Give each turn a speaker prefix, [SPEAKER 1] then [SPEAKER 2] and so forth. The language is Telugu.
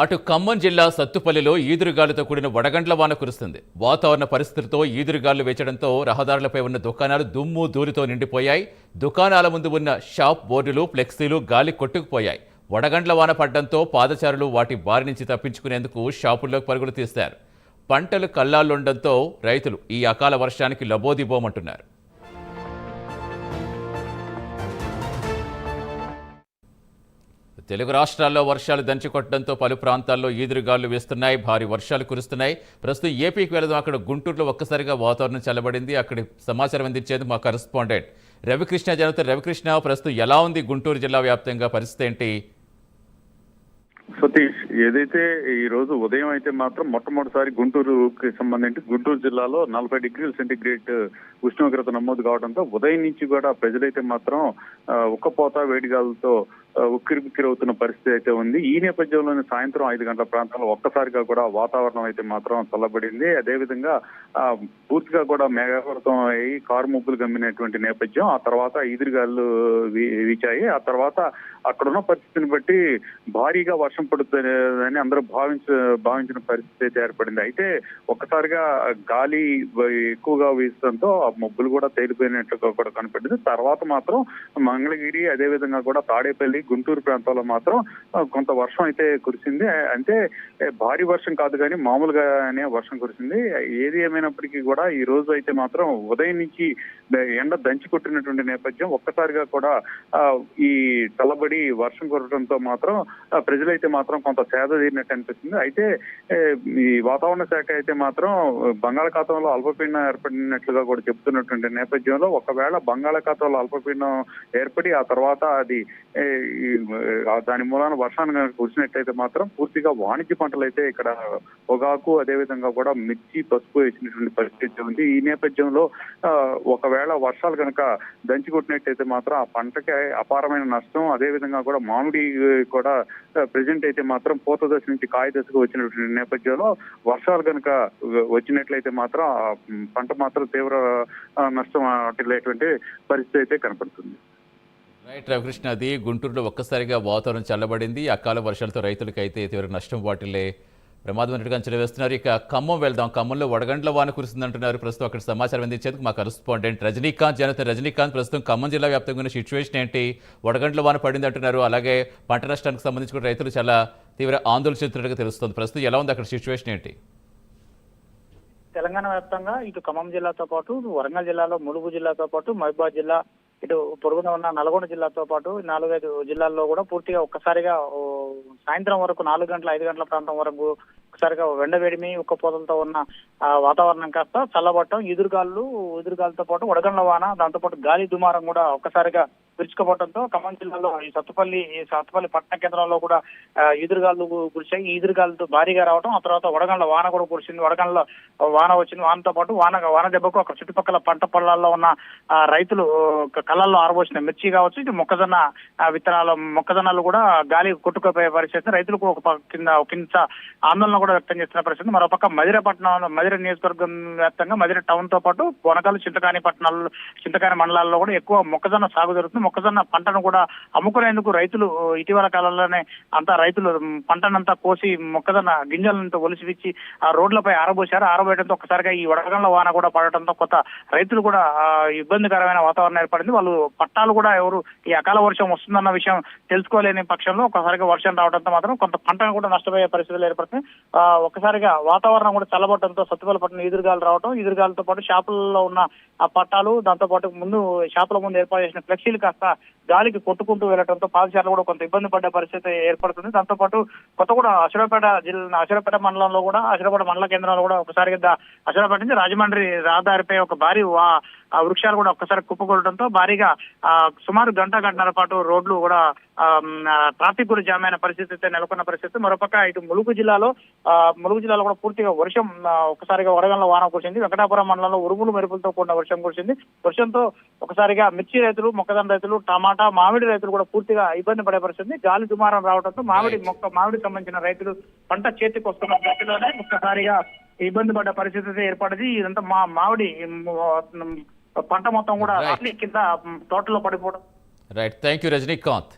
[SPEAKER 1] అటు ఖమ్మం జిల్లా సత్తుపల్లిలో ఈదురుగాలితో కూడిన వడగండ్ల వాన కురుస్తుంది. వాతావరణ పరిస్థితులతో ఈదురుగాలు వేచడంతో రహదారులపై ఉన్న దుకాణాలు దుమ్ము ధూళితో నిండిపోయాయి. దుకాణాల ముందు ఉన్న షాప్ బోర్డులు ఫ్లెక్సీలు గాలి కొట్టుకుపోయాయి. వడగండ్ల వాన పడ్డంతో పాదచారులు వాటి బారి నుంచి తప్పించుకునేందుకు షాపుల్లోకి పరుగులు తీశారు. పంటలు కల్లాలుండడంతో రైతులు ఈ అకాల వర్షానికి లబోదిబోమంటున్నారు. తెలుగు రాష్ట్రాల్లో వర్షాలు దంచికొట్టడంతో పలు ప్రాంతాల్లో ఈదురుగాలు వేస్తున్నాయి. భారీ వర్షాలు కురుస్తున్నాయి. ప్రస్తుతం ఏపీకి వెళదాం. అక్కడ గుంటూరులో ఒక్కసారిగా వాతావరణం చల్లబడింది. అక్కడి సమాచారం అందించేది మా కరెస్పాండెంట్ రవికృష్ణ జనత. రవికృష్ణ ప్రస్తుతం ఎలా ఉంది గుంటూరు జిల్లా వ్యాప్తంగా పరిస్థితి ఏంటి?
[SPEAKER 2] సతీష్ ఏదైతే ఈ రోజు ఉదయం అయితే మాత్రం మొట్టమొదటిసారి గుంటూరుకి సంబంధించి గుంటూరు జిల్లాలో నలభై డిగ్రీల సెంటిగ్రేడ్ ఉష్ణోగ్రత నమోదు కావడంతో ఉదయం నుంచి కూడా ప్రజలైతే మాత్రం ఉక్కపోత వేడిగాలతో ఉక్కిరి బిక్కిరి అవుతున్న పరిస్థితి అయితే ఉంది. ఈ నేపథ్యంలోనే సాయంత్రం ఐదు గంటల ప్రాంతంలో ఒక్కసారిగా కూడా వాతావరణం అయితే మాత్రం చల్లబడింది. అదేవిధంగా పూర్తిగా కూడా మేఘావృతం అయ్యి కారు ముబ్బులు గమ్మినటువంటి నేపథ్యం. ఆ తర్వాత ఈదురుగాలు వీ- వీచాయి. ఆ తర్వాత అక్కడున్న పరిస్థితిని బట్టి భారీగా వర్షం పడుతుందని అందరూ భావించ భావించిన పరిస్థితి అయితే ఏర్పడింది. అయితే ఒక్కసారిగా గాలి ఎక్కువగా వీసడంతో ఆ మబ్బులు కూడా తేలిపోయినట్టుగా కూడా కనపడింది తర్వాత మాత్రం మంగళగిరి అదే విధంగా కూడా తాడేపల్లి గుంటూరు ప్రాంతాల్లో మాత్రం కొంత వర్షం అయితే కురిసింది. అంటే భారీ వర్షం కాదు కానీ మామూలుగానే వర్షం కురిసింది. ఏది ఏమైనప్పటికీ కూడా ఈ రోజు అయితే మాత్రం ఉదయం నుంచి ఎండ దంచి కొట్టినటువంటి నేపథ్యం ఒక్కసారిగా కూడా ఈ తలబడి వర్షం కురవడంతో మాత్రం ప్రజలైతే మాత్రం కొంత సేద తీరినట్టు అనిపిస్తుంది. అయితే ఈ వాతావరణ శాఖ అయితే మాత్రం బంగాళాఖాతంలో అల్పపీడనం ఏర్పడినట్లుగా కూడా చెప్తున్నటువంటి నేపథ్యంలో ఒకవేళ బంగాళాఖాతంలో అల్పపీడనం ఏర్పడి ఆ తర్వాత అది ఈ, దాని మూలాన వర్షాన్ని కనుక కురిసినట్టయితే మాత్రం పూర్తిగా వాణిజ్య పంటలు అయితే ఇక్కడ పొగాకు అదేవిధంగా కూడా మిర్చి పసుపు వేసినటువంటి పరిస్థితి ఉంది. ఈ నేపథ్యంలో ఒకవేళ వర్షాలు కనుక దంచి కొట్టినట్టయితే మాత్రం ఆ పంటకి అపారమైన నష్టం అదేవిధంగా కూడా మామిడి కూడా ప్రజెంట్ అయితే మాత్రం పూత దశ నుంచి కాయ దశకు వచ్చినటువంటి నేపథ్యంలో వర్షాలు కనుక వచ్చినట్లయితే మాత్రం ఆ పంట మాత్రం తీవ్ర నష్టం వాటిల్లేటువంటి పరిస్థితి అయితే కనపడుతుంది.
[SPEAKER 1] రైట్ రవికృష్ణ అది గుంటూరులో ఒక్కసారిగా వాతావరణం చల్లబడింది. అకాల వర్షాలతో రైతులకు అయితే తీవ్ర నష్టం వాటిల్లే ప్రమాదం ఉన్నట్టుగా అంచనా వేస్తున్నారు ఇక ఖమ్మం వెళ్దాం. ఖమ్మంలో వడగండ్ల వాన కురుస్తుందంటున్నారు ప్రస్తుతం అక్కడ సమాచారం అందించేందుకు మా కరెస్పాండెంట్ రజనీకాంత్ జనత రజనీకాంత్ ప్రస్తుతం ఖమ్మం జిల్లా వ్యాప్తంగా ఉన్న సిచ్యువేషన్ ఏంటి? వడగండ్ల వాన పడింది అంటున్నారు అలాగే పంట నష్టానికి సంబంధించి కూడా రైతులు చాలా తీవ్ర ఆందోళన చెందుతున్నట్టుగా తెలుస్తుంది. ప్రస్తుతం ఎలా ఉంది అక్కడ సిచ్యువేషన్ ఏంటి?
[SPEAKER 3] తెలంగాణ వ్యాప్తంగా ఇటు ఖమ్మం జిల్లాతో పాటు వరంగల్ జిల్లాలో ములుగు జిల్లాతో పాటు మహబూబాద్ జిల్లా ఇటు పొరుగున ఉన్న నల్గొండ జిల్లాతో పాటు నాలుగైదు జిల్లాల్లో కూడా పూర్తిగా ఒక్కసారిగా సాయంత్రం వరకు నాలుగు గంటల ఐదు గంటల ప్రాంతం వరకు ఒకసారిగా వెండవేడిమి ఉక్కపోతలతో ఉన్న ఆ, వాతావరణం కాస్త చల్లబట్టం ఎదురుగాళ్ళు ఎదురుగాలతో పాటు వడగండ్ల వాన దాంతో పాటు గాలి దుమారం కూడా ఒక్కసారిగా విరుచుకుపోవడంతో ఖమ్మం జిల్లాలో ఈ సత్తుపల్లి ఈ సత్తుపల్లి పట్టణ కేంద్రంలో కూడా ఎదురుగాలు కురిశాయి ఈ ఎదురుగాలతో భారీగా రావడం ఆ తర్వాత వడగండ్ల వాన కూడా కురిసింది. వడగండ్ల వాన వచ్చింది వానతో పాటు వాన వాన దెబ్బకు అక్కడ చుట్టుపక్కల పంట పొలాల్లో ఉన్న రైతులు కళ్ళల్లో ఆరబోసిన మిర్చి కావచ్చు ఇది మొక్కజొన్న విత్తనాలు మొక్కజొన్నలు కూడా గాలి కొట్టుకుపోయే పరిస్థితి రైతులకు ఒక కింద ఒక కింద ఆందోళన కూడా వ్యక్తం చేస్తున్న పరిస్థితి మరోపక్క మధిరపట్నం మధిర నియోజకవర్గం వ్యాప్తంగా మధిర టౌన్తో పాటు వనకాలు చింతకాని పట్టణాల్లో చింతకాని మండలాల్లో కూడా ఎక్కువ మొక్కజొన్న సాగు జరుగుతుంది. మొక్కజొన్న పంటను కూడా అమ్ముకునేందుకు రైతులు ఇటీవల కాలంలోనే అంతా రైతులు పంటనంతా కోసి మొక్కజొన్న గింజలంతా ఒలిసివిచ్చి ఆ రోడ్లపై ఆరబోశారు. ఆరబోయడంతో ఒకసారిగా ఈ వడగండ్ల వాన కూడా పడటంతో కొత్త రైతులు కూడా ఇబ్బందికరమైన వాతావరణం ఏర్పడింది. వాళ్ళు పట్టాలు కూడా ఎవరు ఈ అకాల వర్షం వస్తుందన్న విషయం తెలుసుకోలేని పక్షంలో ఒకసారిగా వర్షం రావడంతో మాత్రం కొంత పంటను కూడా నష్టపోయే పరిస్థితులు ఏర్పడుతుంది ఆ, ఒకసారిగా వాతావరణం కూడా చల్లబడటంతో సత్తుపల్లి పట్టణం ఎదురుగాలు రావడం ఎదురుగాలతో పాటు షాపులలో ఉన్న ఆ పట్టాలు దాంతో పాటు ముందు షాపుల ముందు ఏర్పాటు చేసిన ఫ్లెక్సీలు కాస్త essa గాలికి కొట్టుకుంటూ వెళ్ళడంతో పాదచారులు కూడా కొంత ఇబ్బంది పడ్డ పరిస్థితి ఏర్పడుతుంది. దాంతో పాటు కొత్తగూడ అశ్వరపేట జిల్లా అశ్వరపేట మండలంలో కూడా అశ్వరపేట మండల కేంద్రంలో కూడా ఒకసారి దా- అశ్వరపేట నుంచి రాజమండ్రి రహదారిపై ఒక భారీ ఆ వృక్షాలు కూడా ఒక్కసారి కుప్పకూడటంతో భారీగా ఆ, సుమారు గంట గంటన్నర పాటు రోడ్లు కూడా ట్రాఫిక్ కూడా జామ్ అయిన పరిస్థితి అయితే నెలకొన్న పరిస్థితి. మరోపక్క ఇటు ములుగు జిల్లాలో ఆ, ములుగు జిల్లాలో కూడా పూర్తిగా వర్షం ఒకసారిగా వడగండ్ల వాన కురిసింది. వెంకటాపురం మండలంలో ఉరుములు మెరుపులతో కూడిన వర్షం కురిసింది. వర్షంతో ఒకసారిగా మిర్చి రైతులు మొక్కజొన్న రైతులు టమాటా మామిడి రైతులు కూడా పూర్తిగా ఇబ్బంది పడే పరిస్థితి గాలి దుమారం రావడంతో మామిడి మొక్క మామిడికి సంబంధించిన రైతులు పంట చేతికి వస్తున్న దశలోనే ఒక్కసారిగా ఇబ్బంది పడ్డ పరిస్థితి ఏర్పడింది. ఇదంతా మా మామిడి పంట మొత్తం కూడా. కింద తోటలో పడిపోవడం.
[SPEAKER 1] Right thank you Rajinikanth